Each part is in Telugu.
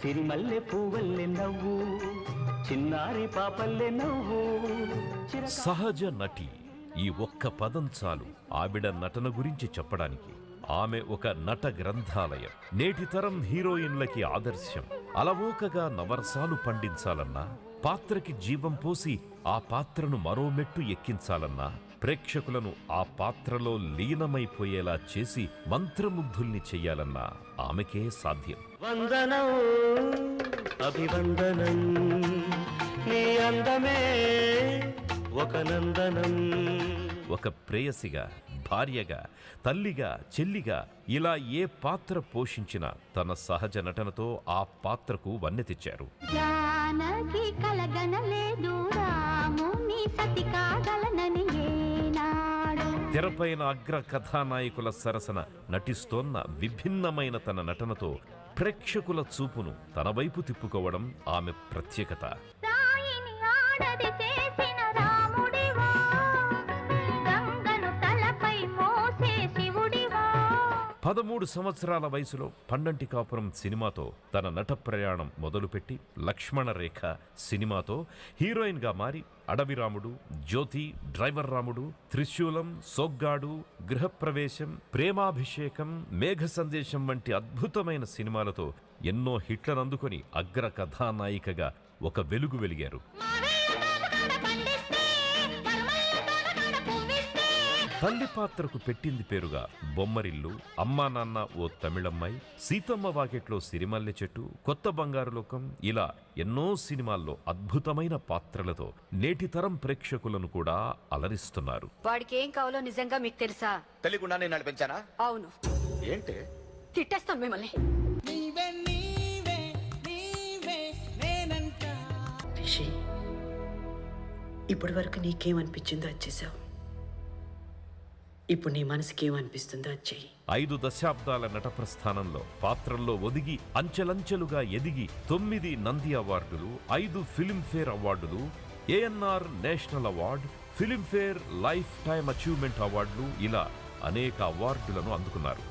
సిరిమల్లె పువ్వల్లె నవ్వు చిన్నారి పాపల్లె నవ్వు సహజ నటి ఈ ఒక్క పదం చాలు ఆవిడ నటన గురించి చెప్పడానికి. ఆమె ఒక నట గ్రంథాలయం. నేటి తరం హీరోయిన్లకి ఆదర్శం. అలవోకగా నవరసాలు పండించాలన్నా పాత్రకి జీవం పోసి ఆ పాత్రను మరో మెట్టు ఎక్కించాలన్నా ప్రేక్షకులను ఆ పాత్రలో లీనమైపోయేలా చేసి మంత్రముగ్ధుల్ని చెయ్యాలన్నా ఆమెకే సాధ్యం. వందనం అభివందనం నీ అందమే ఒక నందనం. ఒక ప్రేయసిగా భార్యగా తల్లిగా చెల్లిగా ఇలా ఏ పాత్ర పోషించినా తన సహజ నటనతో ఆ పాత్రకు వన్నె తెచ్చారు. జానకి కలగనలేదు రాముని సతి తెరపైన అగ్ర కథానాయకుల సరసన నటిస్తోన్న విభిన్నమైన తన నటనతో ప్రేక్షకుల చూపును తన వైపు తిప్పుకోవడం ఆమె ప్రత్యేకత. పదమూడు సంవత్సరాల వయసులో పండంటి కాపురం సినిమాతో తన నట ప్రయాణం మొదలుపెట్టి లక్ష్మణరేఖ సినిమాతో హీరోయిన్గా మారి అడవి రాముడు జ్యోతి డ్రైవర్ రాముడు త్రిశూలం సోగ్గాడు గృహప్రవేశం ప్రేమాభిషేకం మేఘ సందేశం వంటి అద్భుతమైన సినిమాలతో ఎన్నో హిట్లను అందుకొని అగ్ర కథానాయికగా ఒక వెలుగు వెలిగారు. తల్లి పాత్రకు పెట్టింది పేరుగా బొమ్మరిల్లు అమ్మా నాన్న ఓ తమిళమ్మాయి సీతమ్మ వాకెట్లో సిరిమల్లె చెట్టు కొత్త బంగారు లోకం ఇలా ఎన్నో సినిమాల్లో అద్భుతమైన పాత్రలతో నేటి తరం ప్రేక్షకులను కూడా అలరిస్తున్నారు. వాడికి ఏం కావాలో నిజంగా మీకు తెలుసా? తెలియకుండా నేను నడిపించానా అవును. ఏంటి? తిట్టేస్తాను మిమ్మల్ని. రిషి ఇప్పటి వరకు నీకేమనిపించిందో అది చేసావు. ఇప్పుడు నీ మనసుకి ఏమనిపిస్తుందో అది చెయ్యి. ఐదు దశాబ్దాల నట ప్రస్థానంలో పాత్రల్లో ఒదిగి అంచెలంచెలుగా ఎదిగి తొమ్మిది నంది అవార్డులు ఐదు ఫిలింఫేర్ అవార్డులు ANR national award Filmfare lifetime achievement అవార్డులు ఇలా అనేక అవార్డులను అందుకున్నారు.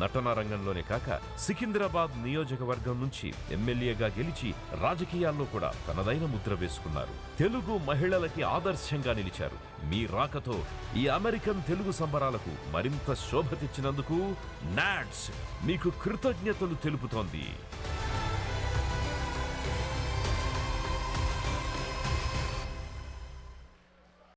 నటన రంగంలోనే కాక సికింద్రాబాద్ నియోజకవర్గం నుంచి ఎమ్మెల్యేగా గెలిచి రాజకీయాల్లో కూడా తనదైన ముద్ర వేసుకున్నారు. తెలుగు మహిళలకి ఆదర్శంగా నిలిచారు. మీ రాకతో ఈ అమెరికన్ తెలుగు సంబరాలకు మరింత శోభ తెచ్చినందుకు నాట్స్ మీకు కృతజ్ఞతలు తెలుపుతోంది.